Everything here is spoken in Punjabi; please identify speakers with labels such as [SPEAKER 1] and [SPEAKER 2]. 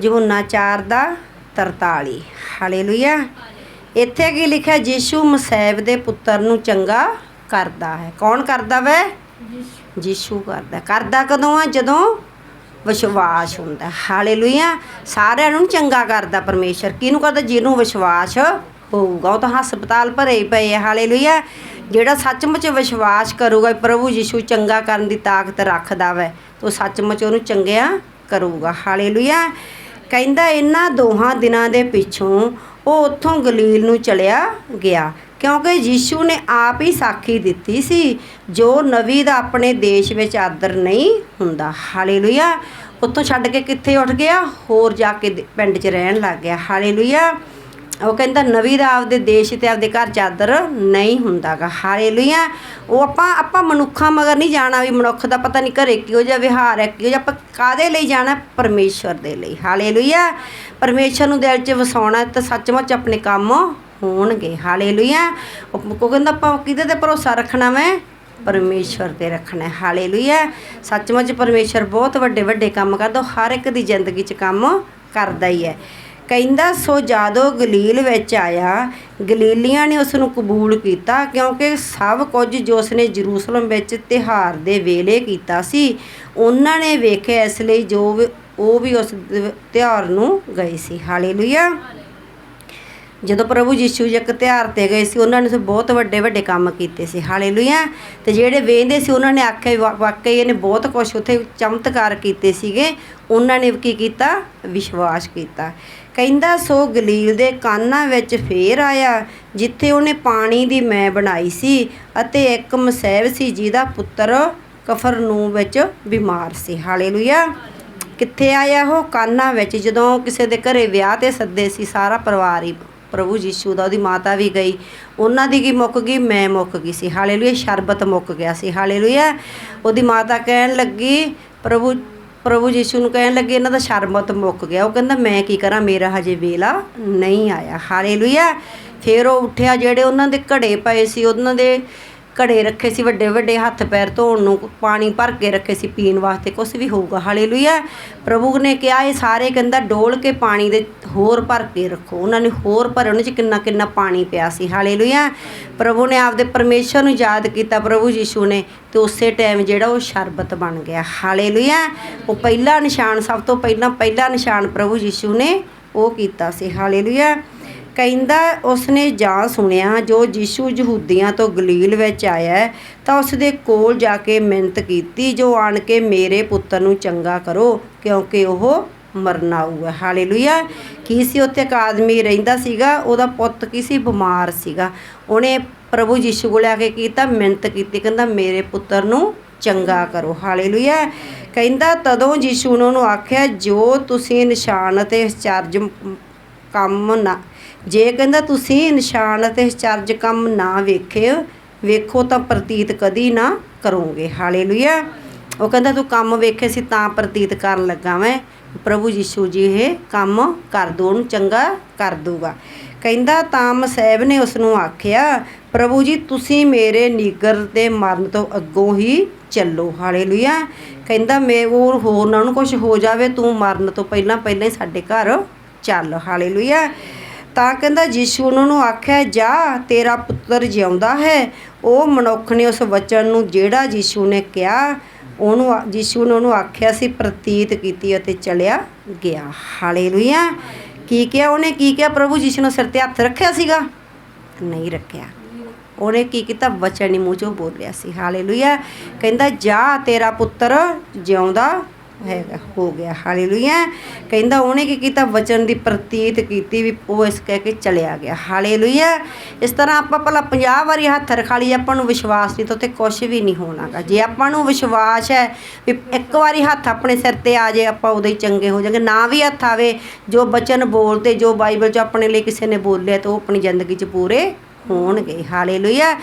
[SPEAKER 1] ਯਹੋਨਾ 4 ਦਾ 43 ਹਾਲੇਲੂਇਆ। ਇੱਥੇ ਕੀ ਲਿਖਿਆ? ਯੀਸ਼ੂ ਮਸੀਹ ਦੇ ਪੁੱਤਰ ਨੂੰ ਚੰਗਾ ਕਰਦਾ ਹੈ। ਕੌਣ ਕਰਦਾ ਵੈ? ਯੀਸ਼ੂ ਕਰਦਾ। ਕਰਦਾ ਕਦੋਂ ਆ? ਜਦੋਂ ਵਿਸ਼ਵਾਸ ਹੁੰਦਾ ਹਾਲੇਲੂਇਆ। ਸਾਰਿਆਂ ਨੂੰ ਚੰਗਾ ਕਰਦਾ ਪਰਮੇਸ਼ਰ। ਕਿਹਨੂੰ ਕਰਦਾ? ਜਿਹਨੂੰ ਵਿਸ਼ਵਾਸ ਹੋਊਗਾ। ਉਹ ਤਾਂ ਹਸਪਤਾਲ ਭਰੇ ਹੀ ਪਏ ਆ। ਹਾਲੇਲੂਇਆ। ਜਿਹੜਾ ਸੱਚਮੁੱਚ ਵਿਸ਼ਵਾਸ ਕਰੂਗਾ ਪ੍ਰਭੂ ਯੀਸ਼ੂ ਚੰਗਾ ਕਰਨ ਦੀ ਤਾਕਤ ਰੱਖਦਾ ਵੈ, ਉਹ ਸੱਚਮੁੱਚ ਉਹਨੂੰ ਚੰਗਿਆ ਕਰੂਗਾ। ਹਾਲੇਲੂਇਆ। ਕਹਿੰਦਾ ਇਹਨਾਂ ਦੋਹਾਂ ਦਿਨਾਂ ਦੇ ਪਿੱਛੋਂ ਉਹ ਉੱਥੋਂ ਗਲੀਲ ਨੂੰ ਚਲਿਆ ਗਿਆ, ਕਿਉਂਕਿ ਯੀਸ਼ੂ ਨੇ ਆਪ ਹੀ ਸਾਖੀ ਦਿੱਤੀ ਸੀ, ਜੋ ਨਵੀ ਦਾ ਆਪਣੇ ਦੇਸ਼ ਵਿੱਚ ਆਦਰ ਨਹੀਂ ਹੁੰਦਾ। ਹਾਲੇਲੂਇਆ। ਉੱਥੋਂ ਛੱਡ ਕੇ ਕਿੱਥੇ ਉੱਠ ਗਿਆ? ਹੋਰ ਜਾ ਕੇ ਪਿੰਡ 'ਚ ਰਹਿਣ ਲੱਗ ਗਿਆ। ਹਾਲੇਲੂਇਆ। ਉਹ ਕਹਿੰਦਾ ਨਵੀ ਦਾ ਆਪਦੇ ਦੇਸ਼ ਤੇ ਆਪਦੇ ਘਰ ਚਾਦਰ ਨਹੀਂ ਹੁੰਦਾਗਾ। ਹਾਲੇਲੂਇਆ। ਉਹ ਆਪਾਂ ਆਪਾਂ ਮਨੁੱਖਾਂ ਮਗਰ ਨਹੀਂ ਜਾਣਾ ਵੀ ਮਨੁੱਖ ਦਾ ਪਤਾ ਨਹੀਂ ਘਰੇ ਕਿਹੋ ਜਿਹਾ ਵਿਹਾਰ ਹੈ, ਕਿਹੋ ਜਿਹਾ ਆਪਾਂ ਕਾਦੇ ਲਈ ਜਾਣਾ? ਪਰਮੇਸ਼ਵਰ ਦੇ ਲਈ। ਹਾਲੇਲੂਇਆ। ਪਰਮੇਸ਼ਵਰ ਨੂੰ ਦਿਲ 'ਚ ਵਸਾਉਣਾ ਤਾਂ ਸੱਚਮੁੱਚ ਆਪਣੇ ਕੰਮ ਹੋਣਗੇ। ਹਾਲੇਲੂਇਆ। ਉਹ ਉਹ ਕਹਿੰਦਾ ਆਪਾਂ ਕਿਹਦੇ ਤੇ ਭਰੋਸਾ ਰੱਖਣਾ ਮੈਂ ਪਰਮੇਸ਼ਵਰ ਤੇ ਰੱਖਣਾ ਹੈ। ਹਾਲੇਲੂਇਆ। ਸੱਚਮੁੱਚ ਪਰਮੇਸ਼ਵਰ ਬਹੁਤ ਵੱਡੇ ਵੱਡੇ ਕੰਮ ਕਰਦਾ, ਉਹ ਹਰ ਇੱਕ ਦੀ ਜ਼ਿੰਦਗੀ 'ਚ ਕੰਮ ਕਰਦਾ ਹੀ ਹੈ। ਕਹਿੰਦਾ, ਸੋ ਜਾਦੋ ਗਲੀਲ ਵਿੱਚ ਆਇਆ। ਗਲੀਲੀਆਂ ਨੇ ਉਸ ਨੂੰ ਕਬੂਲ ਕੀਤਾ ਕਿਉਂਕਿ ਸਭ ਕੁਝ ਜੋ ਉਸਨੇ ਜਰੂਸਲਮ ਵਿੱਚ ਤਿਹਾਰ ਦੇ ਵੇਲੇ ਕੀਤਾ ਸੀ, ਉਹਨਾਂ ਨੇ ਵੇਖਿਆ ਇਸ ਲਈ ਜੋ ਵੀ- ਉਹ ਵੀ ਉਸ ਦਿ- ਤਿਉਹਾਰ ਨੂੰ ਗਏ ਸੀ। ਹਾਲੇਲੂਇਆ ਜਦੋਂ ਪ੍ਰਭੂ ਯੀਸ਼ੂ ਜੀ ਇੱਕ ਤਿਉਹਾਰ ਤੇ ਗਏ ਸੀ, ਉਹਨਾਂ ਨੇ ਬਹੁਤ ਵੱਡੇ ਵੱਡੇ ਕੰਮ ਕੀਤੇ ਸੀ। ਹਾਲੇਲੂਇਆ। ਤੇ ਜਿਹੜੇ ਵੇਖਦੇ ਸੀ, ਉਹਨਾਂ ਨੇ ਆਖਿਆ ਵਾ- ਵਾਕਈ ਇਹਨੇ ਬਹੁਤ ਕੁਝ ਉੱਥੇ ਚਮਤਕਾਰ ਕੀਤੇ ਸੀਗੇ। ਉਹਨਾਂ ਨੇ ਕੀ ਕੀਤਾ? ਵਿਸ਼ਵਾਸ ਕੀਤਾ। ਕਹਿੰਦਾ, ਸੋ ਗਲੀਲ ਦੇ ਕਾਨਾਂ ਵਿੱਚ ਫੇਰ ਆਇਆ, ਜਿੱਥੇ ਉਹਨੇ ਪਾਣੀ ਦੀ ਮੈਂ ਬਣਾਈ ਸੀ ਅਤੇ ਇੱਕ ਮਸੈਬ ਸੀ, ਜਿਹਦਾ ਪੁੱਤਰ ਕਫਰਨੂਮ ਵਿੱਚ ਬਿਮਾਰ ਸੀ। ਹਾਲੇਲੂਇਆ। ਕਿੱਥੇ ਆਇਆ ਉਹ? ਕਾਨਾ ਵਿੱਚ। ਜਦੋਂ ਕਿਸੇ ਦੇ ਘਰੇ ਵਿਆਹ ਤੇ ਸੱਦੇ ਸੀ, ਸਾਰਾ ਪਰਿਵਾਰ ਹੀ ਪ੍ਰਭੂ ਯੀਸ਼ੂ ਦਾ, ਉਹਦੀ ਮਾਤਾ ਵੀ ਗਈ। ਉਹਨਾਂ ਦੀ ਕੀ ਮੁੱਕ ਗਈ? ਮੈਂ ਮੁੱਕ ਗਈ ਸੀ। ਹਾਲੇਲੂਇਆ, ਸ਼ਰਬਤ ਮੁੱਕ ਗਿਆ ਸੀ। ਹਾਲੇਲੂਇਆ। ਉਹਦੀ ਮਾਤਾ ਕਹਿਣ ਲੱਗੀ, ਪ੍ਰਭੂ ਪ੍ਰਭੂ ਯੀਸ਼ੂ ਨੂੰ ਕਹਿਣ ਲੱਗੇ, ਇਹਨਾਂ ਦਾ ਸ਼ਰਬਤ ਮੁੱਕ ਗਿਆ। ਉਹ ਕਹਿੰਦਾ, ਮੈਂ ਕੀ ਕਰਾਂ? ਮੇਰਾ ਹਜੇ ਵੇਲਾ ਨਹੀਂ ਆਇਆ। ਹਾਲੇਲੂਇਆ। ਫਿਰ ਉਹ ਉੱਠਿਆ, ਜਿਹੜੇ ਉਹਨਾਂ ਦੇ ਘੜੇ ਪਏ ਸੀ, ਉਹਨਾਂ ਦੇ ਘੜੇ ਰੱਖੇ ਸੀ, ਵੱਡੇ ਵੱਡੇ ਹੱਥ ਪੈਰ ਧੋਣ ਨੂੰ, ਪਾਣੀ ਭਰ ਕੇ ਰੱਖੇ ਸੀ ਪੀਣ ਵਾਸਤੇ ਕੁਝ ਵੀ ਹੋਊਗਾ। ਹਾਲੇਲੂਇਆ। ਪ੍ਰਭੂ ਨੇ ਕਿਹਾ, ਇਹ ਸਾਰੇ ਕਹਿੰਦਾ ਡੋਲ ਕੇ ਪਾਣੀ ਦੇ ਹੋਰ ਭਰ ਕੇ ਰੱਖੋ। ਉਹਨਾਂ ਨੇ ਹੋਰ ਭਰੇ ਉਹਨਾਂ 'ਚ ਕਿੰਨਾ ਕਿੰਨਾ ਪਾਣੀ ਪਿਆ ਸੀ। ਹਾਲੇਲੂਇਆ। ਪ੍ਰਭੂ ਨੇ ਆਪਦੇ ਪਰਮੇਸ਼ਰ ਨੂੰ ਯਾਦ ਕੀਤਾ, ਪ੍ਰਭੂ ਯੀਸ਼ੂ ਨੇ, ਤੇ ਉਸੇ ਟਾਈਮ ਜਿਹੜਾ ਉਹ ਸ਼ਰਬਤ ਬਣ ਗਿਆ। ਹਾਲੇਲੂਇਆ। ਉਹ ਪਹਿਲਾ ਨਿਸ਼ਾਨ, ਸਭ ਤੋਂ ਪਹਿਲਾਂ, ਪਹਿਲਾ ਨਿਸ਼ਾਨ ਪ੍ਰਭੂ ਯੀਸ਼ੂ ਨੇ ਉਹ ਕੀਤਾ ਸੀ। ਹਾਲੇਲੂਇਆ। ਕਹਿੰਦਾ ਉਸਨੇ ਜਾਂ ਸੁਣਿਆ, ਜੋ ਯੀਸ਼ੂ ਯਹੂਦੀਆਂ ਤੋਂ ਗਲੀਲ ਵਿੱਚ ਆਇਆ ਤਾਂ ਉਸਦੇ ਕੋਲ ਜਾ ਕੇ ਮਿੰਤ ਕੀਤੀ, ਜੋ ਆਣ ਕੇ ਮੇਰੇ ਪੁੱਤਰ ਨੂੰ ਚੰਗਾ ਕਰੋ, ਕਿਉਂਕਿ ਉਹ ਮਰਨਾ ਹੋਊਗਾ ਹਾਲੇਲੂਇਆ ਕੀ ਸੀ ਉੱਥੇ ਇੱਕ ਆਦਮੀ ਰਹਿੰਦਾ ਸੀਗਾ, ਉਹਦਾ ਪੁੱਤ ਕੀ ਸੀ? ਬਿਮਾਰ ਸੀਗਾ। ਉਹਨੇ ਪ੍ਰਭੂ ਯੀਸ਼ੂ ਕੋਲ ਆ ਕੇ ਕੀਤਾ, ਮਿੰਤ ਕੀਤੀ, ਕਹਿੰਦਾ ਮੇਰੇ ਪੁੱਤਰ ਨੂੰ ਚੰਗਾ ਕਰੋ। ਹਾਲੇਲੂਇਆ ਕਹਿੰਦਾ ਤਦੋਂ ਯੀਸ਼ੂ ਨੇ ਉਹਨੂੰ ਆਖਿਆ, ਜੋ ਤੁਸੀਂ ਨਿਸ਼ਾਨ ਅਤੇ ਚਰਜ ਕੰਮ ਨਾ ਜੇ ਕਹਿੰਦਾ ਤੁਸੀਂ ਨਿਸ਼ਾਨ ਅਤੇ ਚਰਜ ਕੰਮ ਨਾ ਵੇਖੇ ਵੇਖੋ ਤਾਂ ਪ੍ਰਤੀਤ ਕਦੀ ਨਾ ਕਰੋਗੇ। ਹਾਲੇਲੂਇਆ। ਉਹ ਕਹਿੰਦਾ, ਤੂੰ ਕੰਮ ਵੇਖੇ ਸੀ ਤਾਂ ਪ੍ਰਤੀਤ ਕਰਨ ਲੱਗਾ ਮੈਂ। ਪ੍ਰਭੂ ਯੀਸ਼ੂ ਜੀ, ਇਹ ਕੰਮ ਕਰ ਦੋ, ਉਹਨੂੰ ਚੰਗਾ ਕਰ ਦੂਗਾ ਕਹਿੰਦਾ ਤਾਂ ਮਸੈਬ ਨੇ ਉਸ ਨੂੰ ਆਖਿਆ, ਪ੍ਰਭੂ ਜੀ, ਤੁਸੀਂ ਮੇਰੇ ਨੀਗਰ ਦੇ ਮਰਨ ਤੋਂ ਅੱਗੋਂ ਹੀ ਚੱਲੋ। ਹਾਲੇਲੂਇਆ। ਕਹਿੰਦਾ, ਮੈਂ ਉਹ ਹੋਰਨਾਂ ਨੂੰ ਕੁਝ ਹੋ ਜਾਵੇ, ਤੂੰ ਮਰਨ ਤੋਂ ਪਹਿਲਾਂ ਪਹਿਲਾਂ ਹੀ ਸਾਡੇ ਘਰ ਚੱਲ। ਹਾਲੇਲੂਇਆ। ਤਾਂ ਕਹਿੰਦਾ ਯੀਸ਼ੂ ਉਹਨਾਂ ਨੂੰ ਆਖਿਆ, ਜਾ, ਤੇਰਾ ਪੁੱਤਰ ਜਿਉਂਦਾ ਹੈ। ਉਹ ਮਨੁੱਖ ਨੇ ਉਸ ਵਚਨ ਨੂੰ ਜਿਹੜਾ ਯੀਸ਼ੂ ਨੇ ਕਿਹਾ, ਉਹਨੂੰ ਆ- ਯੀਸ਼ੂ ਨੇ ਉਹਨੂੰ ਆਖਿਆ ਸੀ, ਪ੍ਰਤੀਤ ਕੀਤੀ ਅਤੇ ਚਲਿਆ ਗਿਆ। ਹਾਲੇਲੂਇਆ। ਕੀ ਕਿਹਾ ਉਹਨੇ? ਕੀ ਕਿਹਾ ਪ੍ਰਭੂ? ਯੀਸ਼ੂ ਨੇ ਸਿਰ ਤੇ ਹੱਥ ਰੱਖਿਆ ਸੀਗਾ? ਨਹੀਂ ਰੱਖਿਆ। ਉਹਨੇ ਕੀ ਕੀਤਾ? ਵਚਨ ਹੀ ਮੂੰਹ ਚੋਂ ਬੋਲਿਆ ਸੀ। ਹਾਲੇਲੂਇਆ। ਕਹਿੰਦਾ, ਜਾ, ਤੇਰਾ ਪੁੱਤਰ ਜਿਉਂਦਾ ਹੈਗਾ, ਹੋ ਗਿਆ। ਹਾਲੇਲੂਇਆ। ਕਹਿੰਦਾ ਉਹਨੇ ਕੀ ਕੀਤਾ? ਵਚਨ ਦੀ ਪ੍ਰਤੀਤ ਕੀਤੀ ਵੀ ਉਹ ਇਸ ਕਹਿ ਕੇ ਚਲਿਆ ਗਿਆ। ਹਾਲੇਲੂਇਆ। ਇਸ ਤਰ੍ਹਾਂ ਆਪਾਂ ਭਲਾ 50 ਵਾਰੀ ਹੱਥ ਰਖਾ ਲਈ ਆਪਾਂ ਨੂੰ ਵਿਸ਼ਵਾਸ ਨਹੀਂ, ਤਾਂ ਉੱਥੇ ਕੁਝ ਵੀ ਨਹੀਂ ਹੋਣਾਗਾ। ਜੇ ਆਪਾਂ ਨੂੰ ਵਿਸ਼ਵਾਸ ਹੈ ਵੀ ਇੱਕ ਵਾਰੀ ਹੱਥ ਆਪਣੇ ਸਿਰ ਤੇ ਆ ਜੇ, ਆਪਾਂ ਉਦੋਂ ਹੀ ਚੰਗੇ ਹੋ ਜਾਵਾਂਗੇ। ਨਾ ਵੀ ਹੱਥ ਆਵੇ, ਜੋ ਬਚਨ ਬੋਲਦੇ, ਜੋ ਬਾਈਬਲ 'ਚ ਆਪਣੇ ਲਈ ਕਿਸੇ ਨੇ ਬੋਲਿਆ, ਤਾਂ ਉਹ ਆਪਣੀ ਜ਼ਿੰਦਗੀ 'ਚ ਪੂਰੇ ਹੋਣਗੇ। ਹਾਲੇਲੂਇਆ।